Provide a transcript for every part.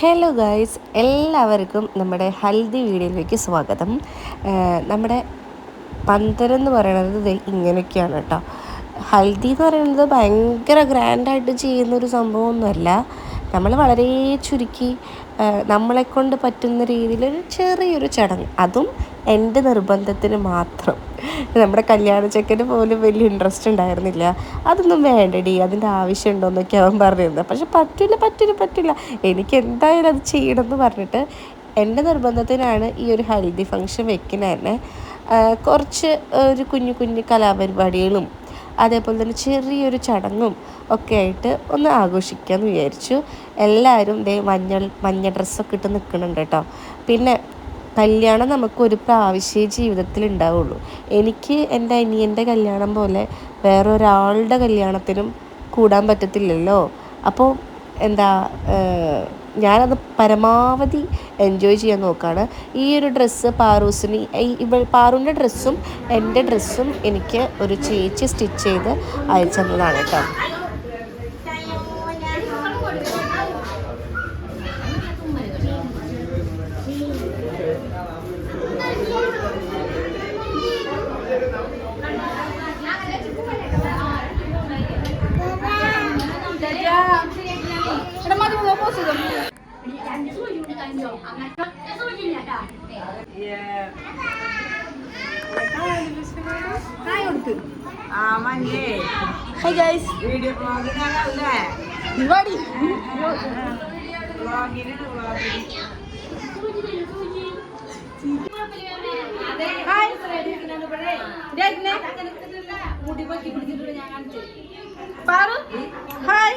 Hello guys എല്ലാവർക്കും നമ്മുടെ ഹൽദി വീഡിയോയിലേക്ക് സ്വാഗതം. നമ്മുടെ പന്തരം എന്ന് പറയുന്നത് ഇങ്ങനെയൊക്കെയാണ് കേട്ടോ. ഹൽദി എന്ന് പറയുന്നത് ഭയങ്കര ഗ്രാൻഡായിട്ട് ചെയ്യുന്നൊരു സംഭവമൊന്നുമല്ല. നമ്മൾ വളരെ ചുരുക്കി നമ്മളെക്കൊണ്ട് പറ്റുന്ന രീതിയിലൊരു ചെറിയൊരു ചടങ്ങ്. അതും എന്റെ നിർബന്ധത്തിന് മാത്രം. നമ്മുടെ കല്യാണ ചെക്കന് പോലും വലിയ ഇൻട്രസ്റ്റ് ഉണ്ടായിരുന്നില്ല. അതൊന്നും വേണ്ടടി അതിന്റെ ആവശ്യമുണ്ടോ എന്നൊക്കെ അവൻ പറഞ്ഞിരുന്നത് പക്ഷെ പറ്റില്ല പറ്റില്ല പറ്റില്ല. എനിക്ക് എന്തായാലും അത് ചെയ്യണം എന്ന് പറഞ്ഞിട്ട് എന്റെ നിർബന്ധത്തിനാണ് ഈ ഒരു ഹൽദി ഫംഗ്ഷൻ വെക്കുന്നത് തന്നെ കുറച്ച് ഒരു കുഞ്ഞു കുഞ്ഞു കലാപരിപാടികളും അതേപോലെ തന്നെ ചെറിയൊരു ചടങ്ങും ഒക്കെ ആയിട്ട് ഒന്ന് ആഘോഷിക്കാമെന്ന് വിചാരിച്ചു. എല്ലാവരും ദേ മഞ്ഞൾ മഞ്ഞ ഡ്രസ്സൊക്കെ ഇട്ട് നിൽക്കുന്നുണ്ട് കേട്ടോ. പിന്നെ കല്യാണം നമുക്ക് ഒരു പ്രാവശ്യമേ ജീവിതത്തിൽ ഉണ്ടാവുള്ളൂ എനിക്ക് എന്റെ അനിയന്റെ കല്യാണം പോലെ വേറൊരാളുടെ കല്യാണത്തിനും കൂടാൻ പറ്റത്തില്ലല്ലോ. അപ്പോൾ എന്താ ഞാനത് പരമാവധി എൻജോയ് ചെയ്യാൻ നോക്കുകയാണ് ഈ ഒരു ഡ്രസ്സ് പാറൂസിന് ഇവ പാറുവിന്റെ ഡ്രസ്സും എന്റെ ഡ്രസ്സും എനിക്ക് ഒരു ചേച്ചി സ്റ്റിച്ച് ചെയ്ത് അയച്ചു തന്നതാണ് കേട്ടോ ആ മഞ്ഞേ ഹൈ ഗൈസ് വീഡിയോ ബ്ലോഗിനല്ലേ പരിപാടി ബ്ലോഗിന് ബ്ലോഗിന് ഹായ്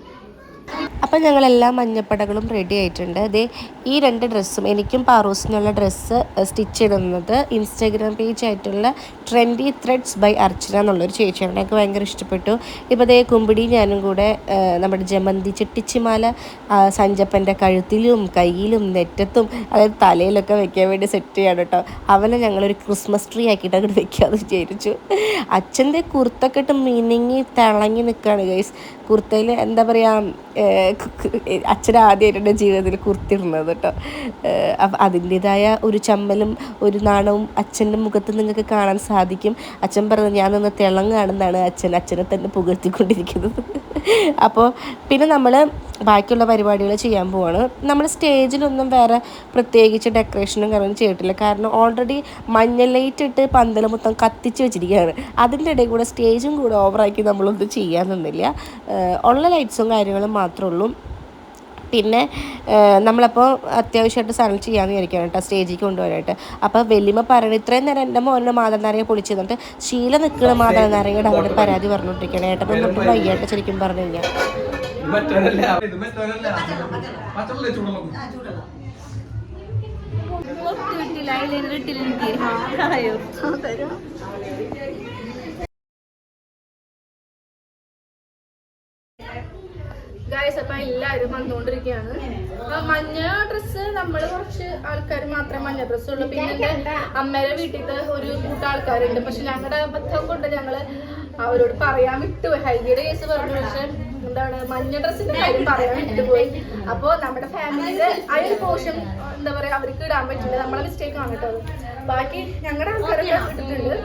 അപ്പം ഞങ്ങളെല്ലാം മഞ്ഞപ്പടകളും റെഡി ആയിട്ടുണ്ട്. ദേ ഈ രണ്ട് ഡ്രസ്സും എനിക്കും പാറൂസിനുള്ള ഡ്രസ്സ് സ്റ്റിച്ച് ചെയ്തിരുന്നത് ഇൻസ്റ്റാഗ്രാം പേജ് ആയിട്ടുള്ള ട്രെൻഡി ത്രെഡ്സ് ബൈ അർച്ചന എന്നുള്ളൊരു ചേച്ചിയാണ്. എനിക്ക് ഭയങ്കര ഇഷ്ടപ്പെട്ടു. ഇപ്പോൾ അതേ കുമ്പിടി ഞാനും കൂടെ നമ്മുടെ ജമന്തി ചെട്ടിച്ചിമാല സഞ്ചപ്പന്റെ കഴുത്തിലും കയ്യിലും നെറ്റത്തും അതായത് തലയിലൊക്കെ വെക്കാൻ വേണ്ടി സെറ്റ് ചെയ്യാണ് കേട്ടോ അവനെ ഞങ്ങളൊരു ക്രിസ്മസ് ട്രീ ആക്കിയിട്ട് അങ്ങോട്ട് വെക്കാമെന്ന് വിചാരിച്ചു. അച്ഛന്റെ കുർത്തൊക്കെ ഇട്ട് മിനിങ്ങി തിളങ്ങി നിൽക്കുകയാണ് ഗൈസ് കുർത്തയിൽ എന്താ പറയുക അച്ഛൻ ആദ്യമായിട്ട് ജീവിതത്തിൽ കുർത്തിടുന്നത് കേട്ടോ. അപ്പം അതിന്റെതായ ഒരു ചമ്മലും ഒരു നാണവും അച്ഛന്റെ മുഖത്ത് നിങ്ങൾക്ക് കാണാൻ സാധിക്കും. അച്ഛൻ പറഞ്ഞത് ഞാൻ നിന്ന് തിളങ്ങാണെന്നാണ് അച്ഛൻ അച്ഛനെ തന്നെ പുകഴ്ത്തിക്കൊണ്ടിരിക്കുന്നത്. അപ്പോൾ പിന്നെ നമ്മൾ ബാക്കിയുള്ള പരിപാടികൾ ചെയ്യാൻ പോവാണ്. നമ്മൾ സ്റ്റേജിലൊന്നും വേറെ പ്രത്യേകിച്ച് ഡെക്കറേഷനും കാര്യങ്ങളും ചെയ്തിട്ടില്ല. കാരണം ഓൾറെഡി മഞ്ഞ ലൈറ്റ് ഇട്ട് പന്തല മൊത്തം കത്തിച്ച് വെച്ചിരിക്കുകയാണ്. അതിന്റെ ഇടയിൽ കൂടെ സ്റ്റേജും കൂടെ ഓവറാക്കി നമ്മളൊന്നും ചെയ്യാൻ നിന്നില്ല. ഏഹ് ഉള്ള ലൈറ്റ്സും കാര്യങ്ങളും മാത്രമേ ഉള്ളൂ പിന്നെ നമ്മളപ്പോൾ അത്യാവശ്യമായിട്ട് സാധനം ചെയ്യാമെന്ന് വിചാരിക്കുകയാണ് കേട്ടോ സ്റ്റേജിൽ കൊണ്ടുപോകാനായിട്ട്. അപ്പോൾ വലിയമ്മ പറയണ ഇത്രയും നേരം എന്റെ മോനെ മാതനാരയെ പൊളിച്ചു തന്നിട്ട് ശീല നിൽക്കുന്ന മാതനാരയുടെ അവിടെ പരാതി പറഞ്ഞുകൊണ്ടിരിക്കുകയാണ്. ഏട്ടപ്പം നമ്മൾ വയ്യായിട്ട് ശരിക്കും പറഞ്ഞു കഴിഞ്ഞാൽ ഗായ്സ് അപ്പൊ എല്ലാരും വന്നുകൊണ്ടിരിക്കുകയാണ് മഞ്ഞ ഡ്രസ്സ് നമ്മൾ കുറച്ച് ആൾക്കാർ മാത്രമേ മഞ്ഞ ഡ്രസ്സ് ഉള്ളൂ. പിന്നെ എന്റെ അമ്മയുടെ വീട്ടിലത്തെ ഒരു കൂട്ടം ആൾക്കാരുണ്ട്. പക്ഷെ ഞങ്ങളുടെ അബദ്ധം കൊണ്ട് ഞങ്ങൾ അവരോട് പറയാൻ വിട്ടു. ഹൈഗിയുടെ കേസ് പറഞ്ഞു. പക്ഷെ എന്താണ് മഞ്ഞ ഡ്രസ്സിന്റെ കാര്യം പറയാൻ വിട്ടുപോയി അപ്പൊ നമ്മുടെ ഫാമിലിയിലെ ആ ഒരു പോർഷൻ എന്താ പറയാ അവർക്ക് ഇടാൻ പറ്റില്ല. നമ്മളെ മിസ്റ്റേക്ക് ആണ് കേട്ടോ. ബാക്കി ഞങ്ങളുടെ ആൾക്കാരൊക്കെ ഇട്ടിട്ടുണ്ട്.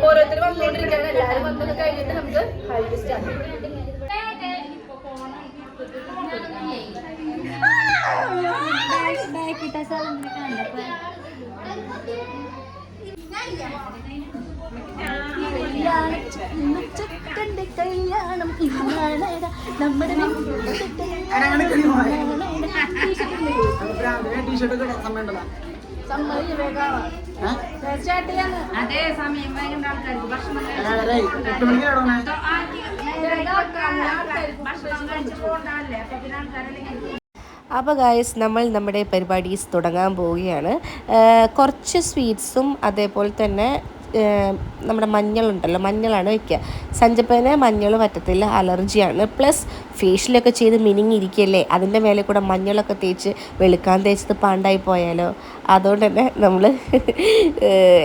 ഓരോരുത്തർ വന്നുകൊണ്ടിരിക്കുകയാണ് എല്ലാവരും വന്നത് കഴിഞ്ഞിട്ട് നമുക്ക് ഹൈറ്റ് സ്റ്റാർട്ട് ടീഷർട്ട് ഇടാൻ സമയം ഉണ്ടല്ലോ സ്റ്റാർട്ട് ചെയ്യാന്ന് അപ്പോൾ ഗായസ് നമ്മൾ നമ്മുടെ പരിപാടീസ് തുടങ്ങാൻ പോവുകയാണ്. കുറച്ച് സ്വീറ്റ്സും അതേപോലെ തന്നെ നമ്മുടെ മഞ്ഞളുണ്ടല്ലോ മഞ്ഞളാണ് വെക്കുക സഞ്ചപ്പന് മഞ്ഞൾ പറ്റത്തില്ല അലർജിയാണ്. പ്ലസ് ഫേഷ്യലൊക്കെ ചെയ്ത് മിനിങ്ങിയിരിക്കുകയല്ലേ? അതിന്റെ മേലെ കൂടെ മഞ്ഞളൊക്കെ തേച്ച് വെളുക്കാൻ തേച്ചത് പാണ്ടായി പോയാലോ? അതുകൊണ്ട് തന്നെ നമ്മൾ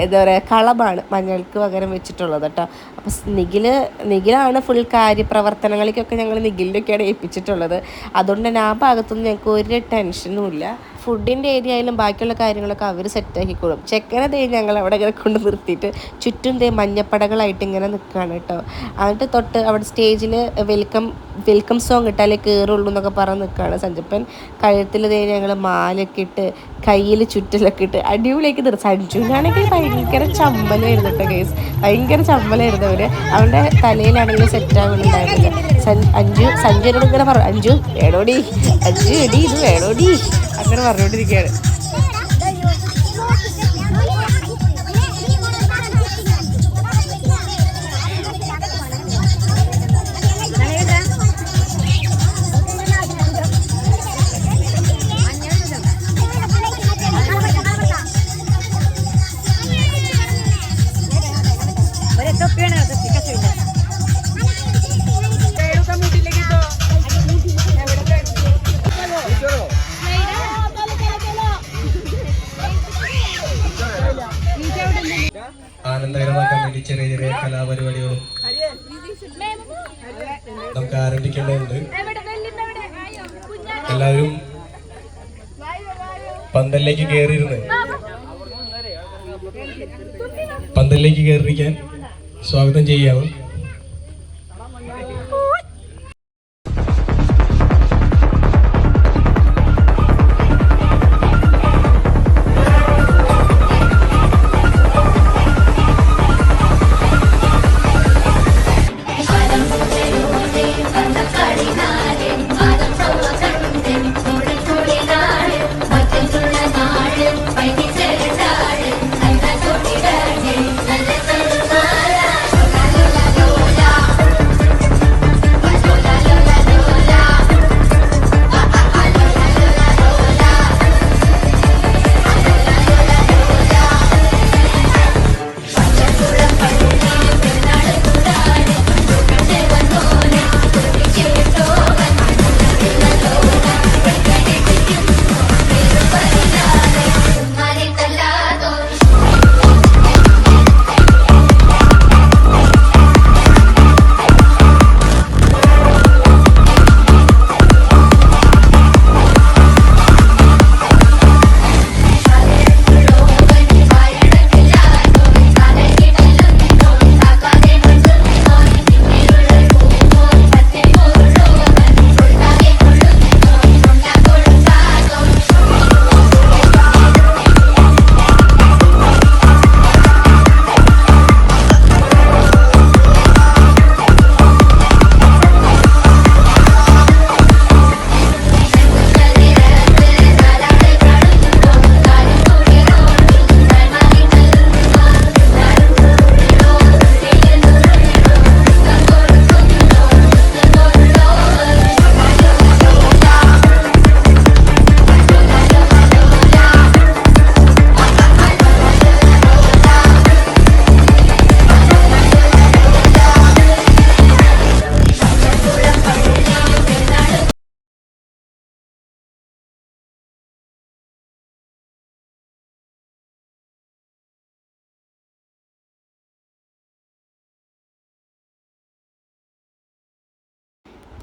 എന്താ പറയുക കളമാണ് മഞ്ഞൾക്ക് പകരം വെച്ചിട്ടുള്ളത് കേട്ടോ അപ്പോൾ നിഖിൽ നിഖിലാണ് ഫുൾ കാര്യപ്രവർത്തനങ്ങളിലേക്കൊക്കെ ഞങ്ങൾ നിഖിലിന്റെയൊക്കെയാണ് ഏൽപ്പിച്ചിട്ടുള്ളത്. അതുകൊണ്ട് തന്നെ ആ ഭാഗത്തൊന്നും ഞങ്ങൾക്ക് ഒരു ടെൻഷനും ഇല്ല. ഫുഡിന്റെ ഏരിയയിലും ബാക്കിയുള്ള കാര്യങ്ങളൊക്കെ അവർ സെറ്റാക്കിക്കോളും ചെക്കനെ തേ ഞങ്ങൾ അവിടെ ഇങ്ങനെ കൊണ്ട് നിർത്തിയിട്ട് ചുറ്റും തേ മഞ്ഞപ്പടകളായിട്ട് ഇങ്ങനെ നിൽക്കുകയാണ് കേട്ടോ എന്നിട്ട് തൊട്ട് അവിടെ സ്റ്റേജിൽ വെൽക്കം വെൽക്കം സോങ് ഇട്ടാലേ കയറുള്ളൂ എന്നൊക്കെ പറഞ്ഞ് നിൽക്കുകയാണ് സഞ്ജപ്പൻ. കഴുത്തിൽ തേ ഞങ്ങൾ മാലൊക്കെ ഇട്ട് കയ്യിൽ ചുറ്റിലൊക്കെ ഇട്ട് അടിപൊളിയാക്കി നിർത്തി ആണെങ്കിൽ ഭയങ്കര ചമ്മലായിരുന്നു കേട്ടോ കേസ് ഭയങ്കര ചമ്മലായിരുന്നു അവർ. അവന്റെ തലയിലാണെങ്കിൽ സെറ്റ് ആവുന്നുണ്ടായിരുന്നില്ല അഞ്ചു സഞ്ജുവിനോട് ഇങ്ങനെ പറഞ്ഞു അഞ്ചു വേണോടി അഞ്ചു എടി ഇത് വേണോടി അങ്ങനെ പറഞ്ഞുകൊണ്ടിരിക്കുകയാണ്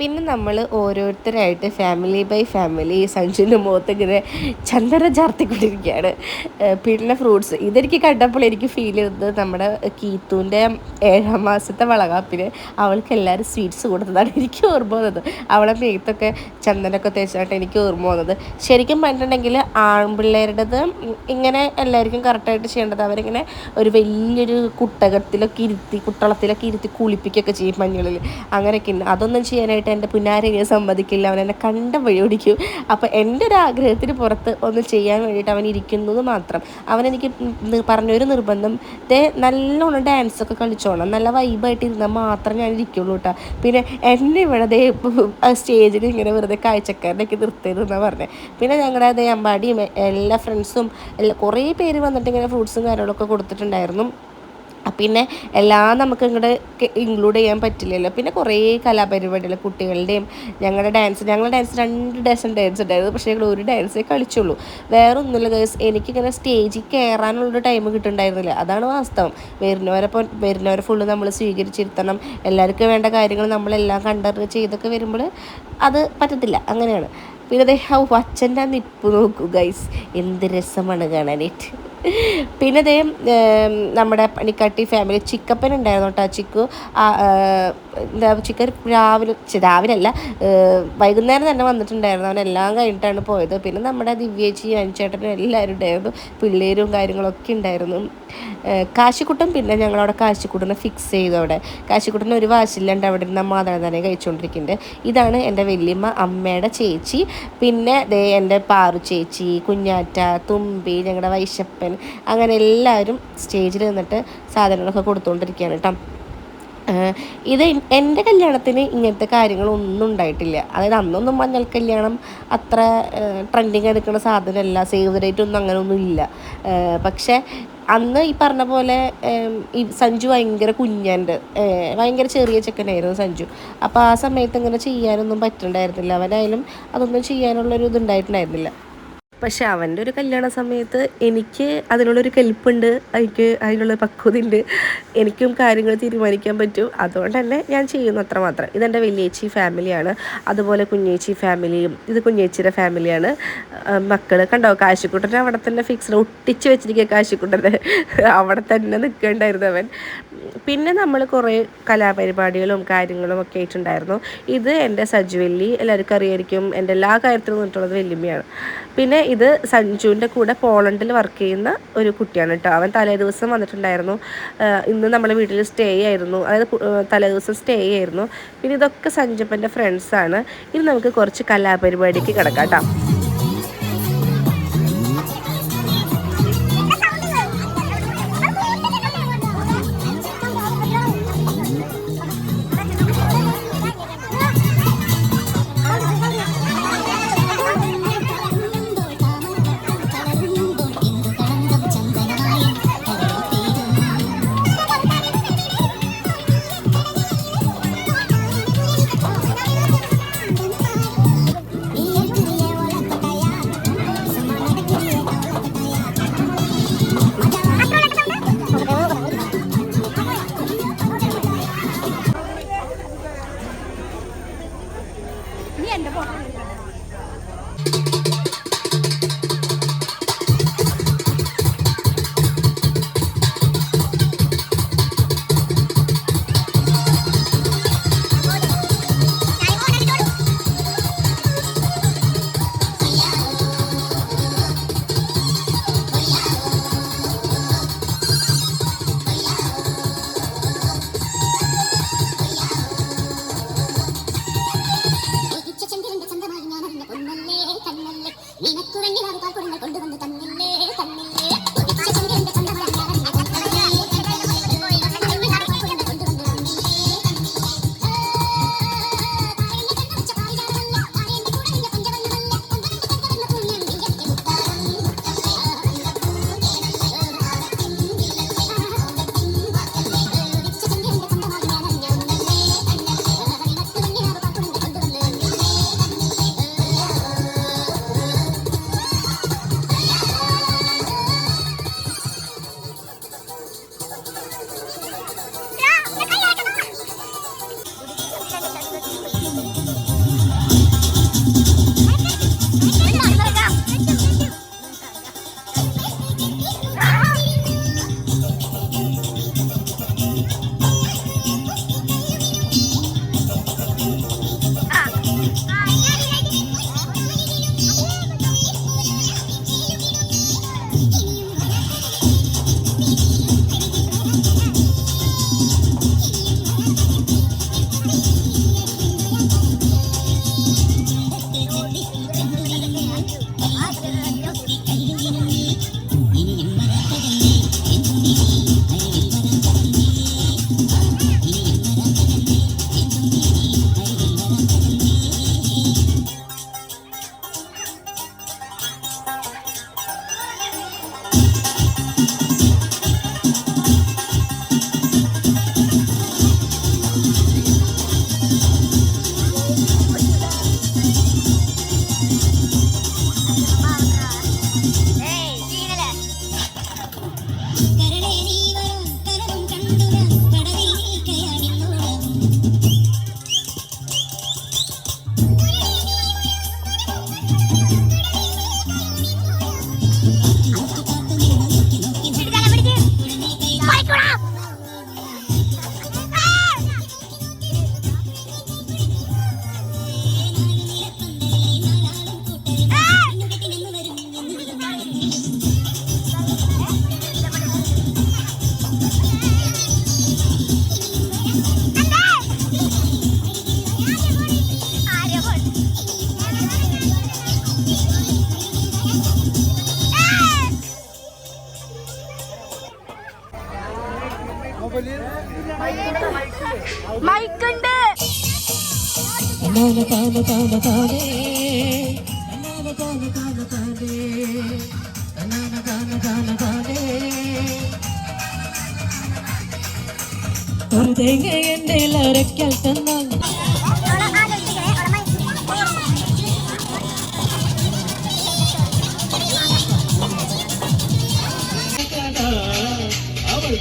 പിന്നെ നമ്മൾ ഓരോരുത്തരായിട്ട് ഫാമിലി ബൈ ഫാമിലി സഞ്ജുവിന്റെ മുഖത്ത് ഇങ്ങനെ ചന്ദന ചാർത്തിക്കൊണ്ടിരിക്കുകയാണ്. പിന്നെ ഫ്രൂട്ട്സ് ഇതെനിക്ക് കണ്ടപ്പോൾ എനിക്ക് ഫീൽ ചെയ്തത് നമ്മുടെ കീത്തുവിന്റെ ഏഴാം മാസത്തെ വളകാപ്പിന് അവൾക്ക് എല്ലാവരും സ്വീറ്റ്സ് കൊടുത്തതാണ്. എനിക്ക് ഓർമ്മ വന്നത്. അവളെ മേത്തൊക്കെ ചന്ദനൊക്കെ തേച്ചായിട്ട് എനിക്ക് ഓർമ്മ വന്നത്. ശരിക്കും പറഞ്ഞിട്ടുണ്ടെങ്കിൽ ആൺപിള്ളേരുടേത് ഇങ്ങനെ എല്ലാവർക്കും കറക്റ്റായിട്ട് ചെയ്യേണ്ടത് അവരിങ്ങനെ ഒരു വലിയൊരു കുട്ടകത്തിലൊക്കെ ഇരുത്തി കുട്ടളത്തിലൊക്കെ ഇരുത്തി കുളിപ്പിക്കുകയൊക്കെ ചെയ്യും മഞ്ഞളിൽ അങ്ങനെയൊക്കെ ഉണ്ട് അതൊന്നും ചെയ്യാനായിട്ട് എന്റെ പുന്നാരെങ്ങനെ സമ്മതിക്കില്ല അവൻ എന്നെ കണ്ട വഴി ഓടിക്കും. അപ്പോൾ എന്റെ ഒരു ആഗ്രഹത്തിന് പുറത്ത് ഒന്ന് ചെയ്യാൻ വേണ്ടിയിട്ട് അവൻ ഇരിക്കുന്നത് മാത്രം. അവൻ എനിക്ക് പറഞ്ഞൊരു നിർബന്ധം ദേ നല്ലോണം ഡാൻസൊക്കെ കളിച്ചോണം നല്ല വൈബായിട്ട് ഇരുന്നാൽ മാത്രം ഞാൻ ഇരിക്കുള്ളൂ കേട്ടോ പിന്നെ എന്നെ ഇവിടെ ദേ സ്റ്റേജിൽ ഇങ്ങനെ വെറുതെ കാഴ്ചക്കാരനൊക്കെ നിർത്തരുതെന്നാണ് പറഞ്ഞത് പിന്നെ ഞങ്ങളുടെ അതേ അമ്പാടിയും എല്ലാ ഫ്രണ്ട്സും എല്ലാ കുറേ പേര് വന്നിട്ട് ഇങ്ങനെ ഫ്രൂട്ട്സും കാര്യങ്ങളൊക്കെ കൊടുത്തിട്ടുണ്ടായിരുന്നു. പിന്നെ എല്ലാം നമുക്ക് ഇങ്ങോട്ട് ഇൻക്ലൂഡ് ചെയ്യാൻ പറ്റില്ലല്ലോ. പിന്നെ കുറേ കലാപരിപാടികൾ കുട്ടികളുടെയും ഞങ്ങളുടെ ഡാൻസ് ഞങ്ങളുടെ ഡാൻസ് രണ്ട് ഡസൻ ഡാൻസ് ഉണ്ടായിരുന്നു പക്ഷേ ഞങ്ങൾ ഒരു ഡാൻസേ കളിച്ചുള്ളൂ. വേറെ ഒന്നുമില്ല ഗേഴ്സ് എനിക്കിങ്ങനെ സ്റ്റേജിൽ കയറാനുള്ള ടൈം കിട്ടുന്നുണ്ടായിരുന്നില്ല അതാണ് വാസ്തവം. വരുന്നവരെ വരുന്നവരെ ഫുള്ള് നമ്മൾ സ്വീകരിച്ചിരുത്തണം. എല്ലാവർക്കും വേണ്ട കാര്യങ്ങൾ നമ്മളെല്ലാം കണ്ടറിഞ്ഞ് ചെയ്തൊക്കെ വരുമ്പോൾ അത് പറ്റത്തില്ല. അങ്ങനെയാണ്. പിന്നെ അദ്ദേഹം അച്ഛന്റെ നിപ്പ് നോക്കൂ ഗൈസ് എന്ത് രസമാണ് കാണാനായിട്ട്. പിന്നെ ദേ നമ്മുടെ പണിക്കാട്ടി ഫാമിലി ചിക്കപ്പൻ ഉണ്ടായിരുന്നു കേട്ടോ ചിക്കു. എന്താ ചിക്കൻ രാവിലെ രാവിലെ അല്ല വൈകുന്നേരം തന്നെ വന്നിട്ടുണ്ടായിരുന്നു. അവനെല്ലാം കഴിഞ്ഞിട്ടാണ് പോയത്. പിന്നെ നമ്മുടെ ദിവ്യേച്ചി അനുചേട്ടനും എല്ലാവരും ഉണ്ടായിരുന്നു. പിള്ളേരും കാര്യങ്ങളൊക്കെ ഉണ്ടായിരുന്നു. കാശിക്കുട്ടൻ പിന്നെ ഞങ്ങളവിടെ കാശിക്കുട്ടനെ ഫിക്സ് ചെയ്തു അവിടെ. കാശിക്കുട്ടൻ ഒരു വാശില്ലാണ്ട് അവിടെ നിന്ന് മാതാവ് തന്നെ കഴിച്ചുകൊണ്ടിരിക്കുന്നുണ്ട് ഇതാണ് എന്റെ വലിയമ്മ അമ്മയുടെ ചേച്ചി. പിന്നെ ദേ എന്റെ പാറു ചേച്ചി കുഞ്ഞാറ്റ തുമ്പി ഞങ്ങളുടെ വൈശപ്പൻ അങ്ങനെ എല്ലാവരും സ്റ്റേജിൽ നിന്നിട്ട് സാധനങ്ങളൊക്കെ കൊടുത്തുകൊണ്ടിരിക്കുകയാണ് കേട്ടോ ഇത് എന്റെ കല്യാണത്തിന് ഇങ്ങനത്തെ കാര്യങ്ങളൊന്നും ഉണ്ടായിട്ടില്ല. അതായത് അന്നൊന്നും മഞ്ഞൾ കല്യാണം അത്ര ട്രെൻഡിങ് എടുക്കുന്ന സാധനമല്ല സേവ് ഒന്നും അങ്ങനെ ഒന്നും ഇല്ല. ഏഹ് പക്ഷേ അന്ന് ഈ പറഞ്ഞ പോലെ ഈ സഞ്ജു ഭയങ്കര കുഞ്ഞന്റെ ഭയങ്കര ചെറിയ ചെക്കനായിരുന്നു സഞ്ജു. അപ്പോൾ ആ സമയത്ത് ഇങ്ങനെ ചെയ്യാനൊന്നും പറ്റുന്നുണ്ടായിരുന്നില്ല അവനായാലും അതൊന്നും ചെയ്യാനുള്ളൊരു ഇതുണ്ടായിട്ടുണ്ടായിരുന്നില്ല പക്ഷെ അവന്റെ ഒരു കല്യാണ സമയത്ത് എനിക്ക് അതിനുള്ളൊരു കെൽപ്പുണ്ട്. എനിക്ക് അതിനുള്ള പക്വതയുണ്ട്. എനിക്കും കാര്യങ്ങൾ തീരുമാനിക്കാൻ പറ്റും. അതുകൊണ്ട് തന്നെ ഞാൻ ചെയ്യുന്നു അത്ര മാത്രം. ഇതെന്റെ വലിയേച്ചി ഫാമിലിയാണ്. അതുപോലെ കുഞ്ഞേച്ചി ഫാമിലിയും ഇത് കുഞ്ഞേച്ചിയുടെ ഫാമിലിയാണ്. മക്കൾ കണ്ടോ? കാശിക്കുട്ടനെ അവിടെ തന്നെ ഫിക്സ്ഡ് ഒട്ടിച്ച് വെച്ചിരിക്കുക കാശിക്കുട്ടനെ അവിടെ തന്നെ നിൽക്കേണ്ടായിരുന്നു അവൻ. പിന്നെ നമ്മൾ കുറേ കലാപരിപാടികളും കാര്യങ്ങളും ഒക്കെ ആയിട്ടുണ്ടായിരുന്നു. ഇത് എന്റെ സജുവല്ലി എല്ലാവർക്കും അറിയായിരിക്കും. എന്റെ എല്ലാ കാര്യത്തിലും നിന്നിട്ടുള്ളത് വെല്ലുമ്മയാണ്. പിന്നെ ഇത് സഞ്ജുവിന്റെ കൂടെ പോളണ്ടിൽ വർക്ക് ചെയ്യുന്ന ഒരു കുട്ടിയാണ് കേട്ടോ അവൻ തലേ ദിവസം വന്നിട്ടുണ്ടായിരുന്നു. ഇന്ന് നമ്മളെ വീട്ടിൽ സ്റ്റേ ആയിരുന്നു. അതായത് തലേ ദിവസം സ്റ്റേ ആയിരുന്നു. പിന്നെ ഇതൊക്കെ സഞ്ജപ്പന്റെ ഫ്രണ്ട്സാണ് ഇനി നമുക്ക് കുറച്ച് കലാപരിപാടിക്ക് കിടക്കാം കേട്ടോ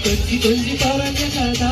கொஞ்சி கொஞ்சி பறஞ்ச கதா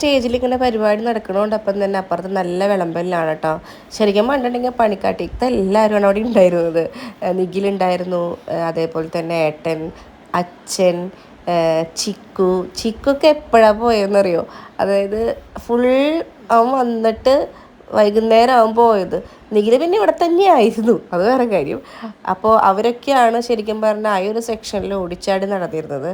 സ്റ്റേജിൽ ഇങ്ങനെ പരിപാടി നടക്കണോണ്ട് അപ്പം തന്നെ അപ്പുറത്ത് നല്ല വിളമ്പലിലാണ് കേട്ടോ ശരിക്കും പണ്ടുണ്ടെങ്കിൽ പണിക്കാട്ടിക്കത്തെ എല്ലാവരും അവിടെ ഉണ്ടായിരുന്നത്. നിഖിലുണ്ടായിരുന്നു അതേപോലെ തന്നെ ഏട്ടൻ അച്ഛൻ ചിക്കു. ചിക്കൊക്കെ എപ്പോഴാണ് പോയെന്നറിയോ? അതായത് ഫുൾ അവൻ വന്നിട്ട് വൈകുന്നേരം ആവും പോയത്. നിഖിൽ പിന്നെ ഇവിടെ തന്നെയായിരുന്നു അത് വേറെ കാര്യം. അപ്പോൾ അവരൊക്കെയാണ് ശരിക്കും പറഞ്ഞാൽ ആ ഒരു സെക്ഷനിൽ ഓടിച്ചാടി നടന്നിരുന്നത്.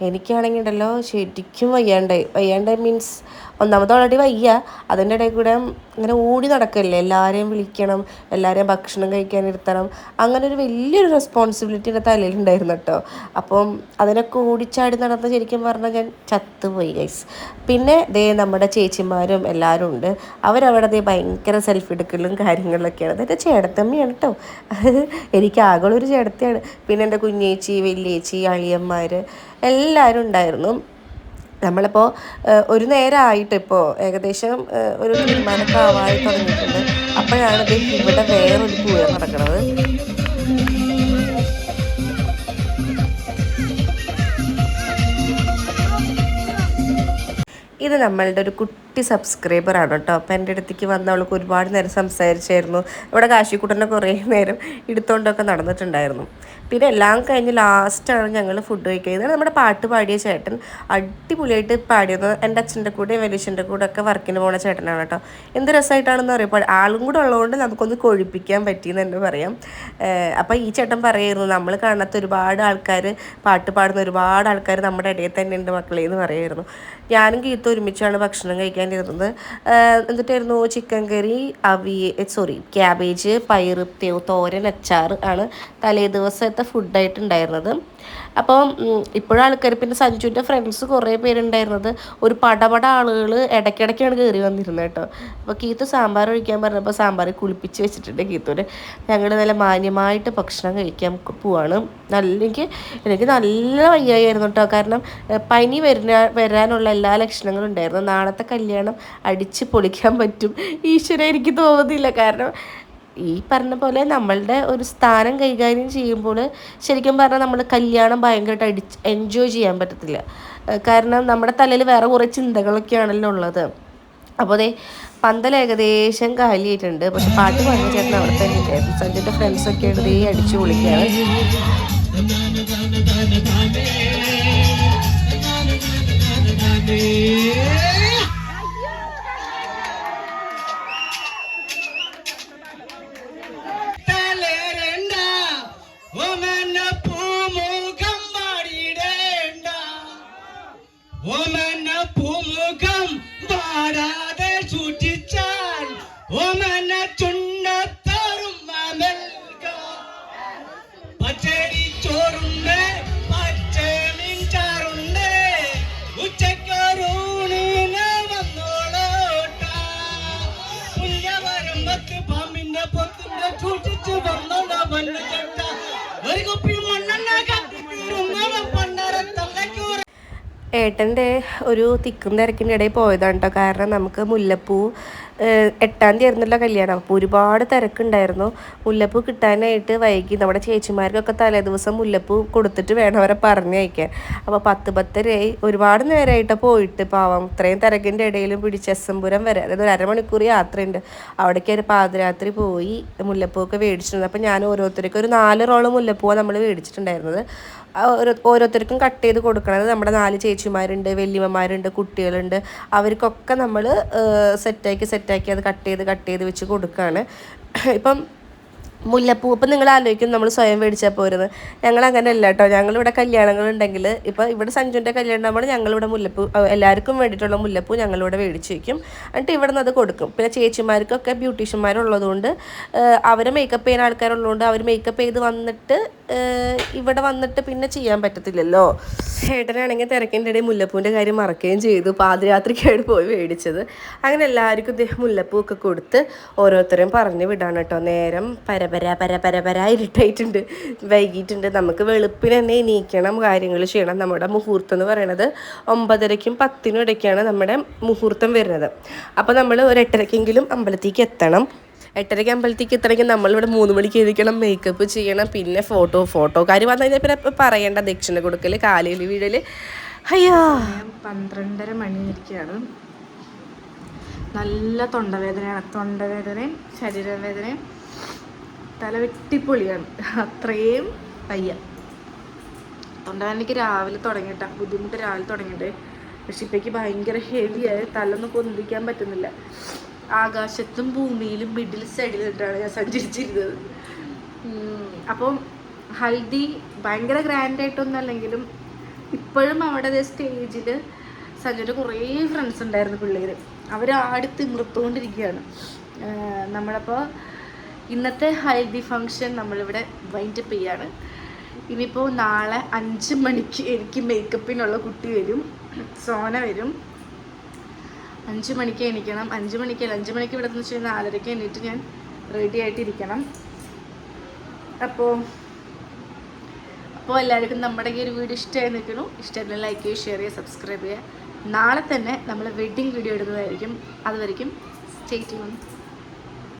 എനിക്കാണെങ്കിൽ ഉണ്ടല്ലോ ശരിക്കും വയ്യാണ്ടായി. വയ്യാണ്ടായി മീൻസ് ഒന്നാമത് ഓൾറെഡി വയ്യ. അതിന്റെ ഇടയിൽ കൂടെ ഇങ്ങനെ ഓടി നടക്കല്ലേ? എല്ലാവരെയും വിളിക്കണം എല്ലാവരെയും ഭക്ഷണം കഴിക്കാൻ ഇരുത്തണം. അങ്ങനെ ഒരു വലിയൊരു റെസ്പോൺസിബിലിറ്റി എന്റെ തലയിലുണ്ടായിരുന്നു കേട്ടോ. അപ്പം അതിനൊക്കെ ഓടിച്ചാടി നടന്ന് ശരിക്കും പറഞ്ഞാൽ ഞാൻ ചത്തുപോയി ഗൈസ് പിന്നെ ദേ നമ്മുടെ ചേച്ചിമാരും എല്ലാവരും ഉണ്ട്. അവരവിടെ ദേ ഭയങ്കര സെൽഫി എടുക്കലും കാര്യങ്ങളിലൊക്കെയാണ്. അതെന്റെ ചേട്ടത്തമ്മയാണ് കേട്ടോ. എനിക്ക് ആകെ ഒരു ചേടത്തെയാണ് പിന്നെ എന്റെ കുഞ്ഞേച്ചി വലിയേച്ചി അളിയന്മാർ എല്ലാവരും ഉണ്ടായിരുന്നു. നമ്മളിപ്പോൾ ഒരു നേരമായിട്ട് ഇപ്പോൾ ഏകദേശം ഒരു തീരുമാനമൊക്കെ ആവായി തുടങ്ങിയിട്ടുണ്ട്. അപ്പോഴാണ് ഇത് ഇവിടെ വേറൊരു പൂരം നടക്കുന്നത്. ഇത് നമ്മളുടെ ഒരു കുട്ടി സബ്സ്ക്രൈബറാണ് കേട്ടോ. അപ്പം എന്റെ അടുത്തേക്ക് വന്ന അവൾക്ക് ഒരുപാട് നേരം സംസാരിച്ചായിരുന്നു. ഇവിടെ കാശിക്കുട്ടനെ കുറേ നേരം എടുത്തുകൊണ്ടൊക്കെ നടന്നിട്ടുണ്ടായിരുന്നു. പിന്നെ എല്ലാം കഴിഞ്ഞ് ലാസ്റ്റാണ് ഞങ്ങൾ ഫുഡ് കഴിക്കുന്നത് നമ്മുടെ പാട്ട് പാടിയ ചേട്ടൻ. അടിപൊളിയായിട്ട് പാടിയത്. എന്റെ അച്ഛന്റെ കൂടെ വലിയച്ഛന്റെ കൂടെ ഒക്കെ വർക്കിന് പോണ ചേട്ടനാണ് കേട്ടോ. എന്ത് രസമായിട്ടാണെന്ന് പറയുമ്പോൾ ആളും കൂടെ ഉള്ളതുകൊണ്ട് നമുക്കൊന്ന് കൊഴിപ്പിക്കാൻ പറ്റിയെന്ന് തന്നെ പറയാം. അപ്പോൾ ഈ ചേട്ടൻ പറയായിരുന്നു നമ്മൾ കാണാത്ത ഒരുപാട് ആൾക്കാർ പാട്ട് പാടുന്ന ഒരുപാട് ആൾക്കാർ നമ്മുടെ ഇടയിൽ തന്നെ ഉണ്ട് മക്കളെ എന്ന് പറയായിരുന്നു ഞാനും ഗീത്ത ഒരുമിച്ചാണ് ഭക്ഷണം കഴിക്കാനിരുന്നത് ഏഹ് എന്നിട്ടായിരുന്നു ചിക്കൻ കറി അവി സോറി ക്യാബേജ് പയറ് തോരൻ അച്ചാർ ആണ് തലേ ദിവസത്തെ ഫുഡായിട്ട് ഉണ്ടായിരുന്നത് അപ്പം ഉം, ഇപ്പോഴും ആൾക്കാർ പിന്നെ സഞ്ജുവിന്റെ ഫ്രണ്ട്സ് കുറേ പേരുണ്ടായിരുന്നത് ഒരു പടപട ആളുകൾ ഇടയ്ക്കിടയ്ക്കാണ് കയറി വന്നിരുന്നത് കേട്ടോ. അപ്പോൾ കീത്ത് സാമ്പാർ ഒഴിക്കാൻ പറഞ്ഞപ്പോൾ സാമ്പാർ കുളിപ്പിച്ച് വെച്ചിട്ടുണ്ട് കീത്തൂര് ഞങ്ങൾ നല്ല മാന്യമായിട്ട് ഭക്ഷണം കഴിക്കാൻ പോവാണ്. നല്ല എനിക്ക് എനിക്ക് നല്ല വയ്യായിരുന്നു കേട്ടോ. കാരണം പനി വരുന്ന വരാനുള്ള എല്ലാ ലക്ഷണങ്ങളും ഉണ്ടായിരുന്നു. നാളത്തെ കല്യാണം അടിച്ച് പൊളിക്കാൻ പറ്റും. ഈശ്വര എനിക്ക് തോന്നുന്നില്ല. കാരണം ഈ പറഞ്ഞ പോലെ നമ്മളുടെ ഒരു സ്ഥാനം കൈകാര്യം ചെയ്യുമ്പോൾ ശരിക്കും പറഞ്ഞാൽ നമ്മൾ കല്യാണം ഭയങ്കരമായിട്ട് അടിച്ച് എൻജോയ് ചെയ്യാൻ പറ്റത്തില്ല. കാരണം നമ്മുടെ തലയിൽ വേറെ കുറേ ചിന്തകളൊക്കെയാണല്ലോ ഉള്ളത്. അപ്പോൾ അതേ പന്തൽ ഏകദേശം കാലിയായിട്ടുണ്ട്. പക്ഷെ പാട്ട് പാടുന്ന ചേട്ടൻ അവിടെ തന്നെ ഉണ്ടായിരുന്നു സഞ്ജുന്റെ ഫ്രണ്ട്സൊക്കെ ഈ അടിച്ചു പൊളിക്കുകയാണ്. ഏട്ടന്റെ ഒരു തിക്കും തിരക്കിന്റെ ഇടയിൽ പോയതാണ് കേട്ടോ. കാരണം നമുക്ക് മുല്ലപ്പൂ എട്ടാം തീയതി ആയിരുന്നല്ലോ കല്യാണം. അപ്പോൾ ഒരുപാട് തിരക്കുണ്ടായിരുന്നു. മുല്ലപ്പൂ കിട്ടാനായിട്ട് വൈകി. നമ്മുടെ ചേച്ചിമാർക്കൊക്കെ തലേ ദിവസം മുല്ലപ്പൂ കൊടുത്തിട്ട് വേണം അവരെ പറഞ്ഞയക്കാൻ അപ്പോൾ പത്ത് പത്തരയായി. ഒരുപാട് നേരമായിട്ട് പോയിട്ട് പാവം. ഇത്രയും തിരക്കിന്റെ ഇടയിലും പിടിച്ച് എസ്സംപുരം വരെ അതായത് ഒരു അരമണിക്കൂർ യാത്രയുണ്ട്. അവിടേക്ക് ഒരു പാതിരാത്രി പോയി മുല്ലപ്പൂ ഒക്കെ മേടിച്ചിട്ടുണ്ട്. അപ്പോൾ ഞാൻ ഓരോരുത്തർക്കും ഒരു നാല് റോൾ മുല്ലപ്പൂ നമ്മൾ മേടിച്ചിട്ടുണ്ടായിരുന്നത്. ഓരോരുത്തർക്കും കട്ട് ചെയ്ത് കൊടുക്കണത് നമ്മുടെ നാല് ചേച്ചിമാരുണ്ട് വല്യമ്മമാരുണ്ട് കുട്ടികളുണ്ട്. അവർക്കൊക്കെ നമ്മൾ സെറ്റാക്കി സെറ്റാക്കി അത് കട്ട് ചെയ്ത് കട്ട് ചെയ്ത് വെച്ച് കൊടുക്കുകയാണ് ഇപ്പം മുല്ലപ്പൂ. ഇപ്പം നിങ്ങൾ ആലോചിക്കും നമ്മൾ സ്വയം മേടിച്ചാൽ പോരുന്നത്. ഞങ്ങൾ അങ്ങനെ അല്ല കേട്ടോ ഞങ്ങളിവിടെ കല്യാണങ്ങളുണ്ടെങ്കിൽ ഇപ്പോൾ ഇവിടെ സഞ്ജുവിന്റെ കല്യാണം ആകുമ്പോൾ ഞങ്ങളിവിടെ മുല്ലപ്പൂ എല്ലാവർക്കും വേണ്ടിയിട്ടുള്ള മുല്ലപ്പൂ ഞങ്ങളിവിടെ മേടിച്ച് വയ്ക്കും എന്നിട്ട് ഇവിടെ നിന്ന് അത് കൊടുക്കും. പിന്നെ ചേച്ചിമാർക്കൊക്കെ ബ്യൂട്ടീഷ്യന്മാരുള്ളതുകൊണ്ട് അവർ മേക്കപ്പ് ചെയ്യുന്ന ആൾക്കാരുള്ളതുകൊണ്ട് അവർ മേക്കപ്പ് ചെയ്ത് വന്നിട്ട് ഇവിടെ വന്നിട്ട് പിന്നെ ചെയ്യാൻ പറ്റത്തില്ലല്ലോ. ഏട്ടനാണെങ്കിൽ തിരക്കിന്റെ ഇടയിൽ മുല്ലപ്പൂവിന്റെ കാര്യം മറക്കുകയും ചെയ്തു. പാതിരാത്രിക്കായിട്ട് പോയി മേടിച്ചത്. അങ്ങനെ എല്ലാവർക്കും മുല്ലപ്പൂ ഒക്കെ കൊടുത്ത് ഓരോരുത്തരെയും പറഞ്ഞു വിടാണ് കേട്ടോ നേരം പരപര പരപര പര പര പര ഇരുട്ടായിട്ടുണ്ട്. വൈകിട്ടുണ്ട്. നമുക്ക് വെളുപ്പിന് തന്നെ എണീക്കണം കാര്യങ്ങൾ ചെയ്യണം. നമ്മുടെ മുഹൂർത്തം എന്ന് പറയുന്നത് ഒമ്പതരയ്ക്കും പത്തിനും ഇടയ്ക്കാണ് നമ്മുടെ മുഹൂർത്തം വരുന്നത്. അപ്പോൾ നമ്മൾ ഒരു എട്ടരയ്ക്കെങ്കിലും അമ്പലത്തേക്ക് എത്തണം. എട്ടരയ്ക്ക് അമ്പലത്തേക്ക് എത്തണമെങ്കിൽ നമ്മളിവിടെ മൂന്ന് മണിക്ക് എഴുതിക്കണം മേക്കപ്പ് ചെയ്യണം പിന്നെ ഫോട്ടോ ഫോട്ടോക്കാർ വന്നു കഴിഞ്ഞാൽ പിന്നെ പറയേണ്ട ദക്ഷിണ കൊടുക്കൽ കാലയിൽ വീടൽ അയ്യോ. പന്ത്രണ്ടര മണിയിരിക്കുകയാണ്. നല്ല തൊണ്ടവേദനയാണ്. തൊണ്ടവേദനയും ശരീരവേദനയും തല വെട്ടിപ്പൊളിയാണ് അത്രയും വയ്യ തൊണ്ടവേദനയ്ക്ക് രാവിലെ തുടങ്ങിയിട്ട. ബുദ്ധിമുട്ട് രാവിലെ തുടങ്ങിയിട്ട്. പക്ഷെ ഇപ്പേക്ക് ഭയങ്കര ഹെവിയായി തലൊന്നും പൊന്തിക്കാൻ പറ്റുന്നില്ല. ആകാശത്തും ഭൂമിയിലും മിഡിൽ സൈഡിലിട്ടാണ് ഞാൻ സഞ്ചരിച്ചിരുന്നത്. അപ്പം ഹൽദി ഭയങ്കര ഗ്രാൻഡായിട്ടൊന്നും അല്ലെങ്കിലും ഇപ്പോഴും അവിടെ സ്റ്റേജിൽ സഞ്ജുവിന്റെ കുറേ ഫ്രണ്ട്സ് ഉണ്ടായിരുന്നു പിള്ളേർ അവർ ആടി തിമിർത്തുകൊണ്ടിരിക്കുകയാണ് നമ്മളപ്പോൾ ഇന്നത്തെ ഹൽദി ഫങ്ഷൻ നമ്മളിവിടെ വൈൻഡ് അപ്പ് ചെയ്യാണ്. ഇനിയിപ്പോൾ നാളെ അഞ്ച് മണിക്ക് എനിക്ക് മേക്കപ്പിനുള്ള കുട്ടി വരും സോന വരും. അഞ്ച് മണിക്ക് എണീക്കണം. അഞ്ച് മണിക്കല്ല അഞ്ച് മണിക്ക് ഇവിടെ നിന്ന് വെച്ചാൽ നാലരയ്ക്ക് എണീറ്റ് ഞാൻ റെഡി ആയിട്ടിരിക്കണം. അപ്പോൾ അപ്പോൾ എല്ലാവർക്കും നമ്മുടെ ഈ ഒരു വീഡിയോ ഇഷ്ടമായി നിൽക്കുന്നു. ഇഷ്ടമായിരുന്നു ലൈക്ക് ചെയ്യുക ഷെയർ ചെയ്യുക സബ്സ്ക്രൈബ് ചെയ്യുക. നാളെ തന്നെ നമ്മൾ വെഡ്ഡിങ് വീഡിയോ ഇടുന്നതായിരിക്കും. അതുവരെയും സ്റ്റേ ട്യൂൺ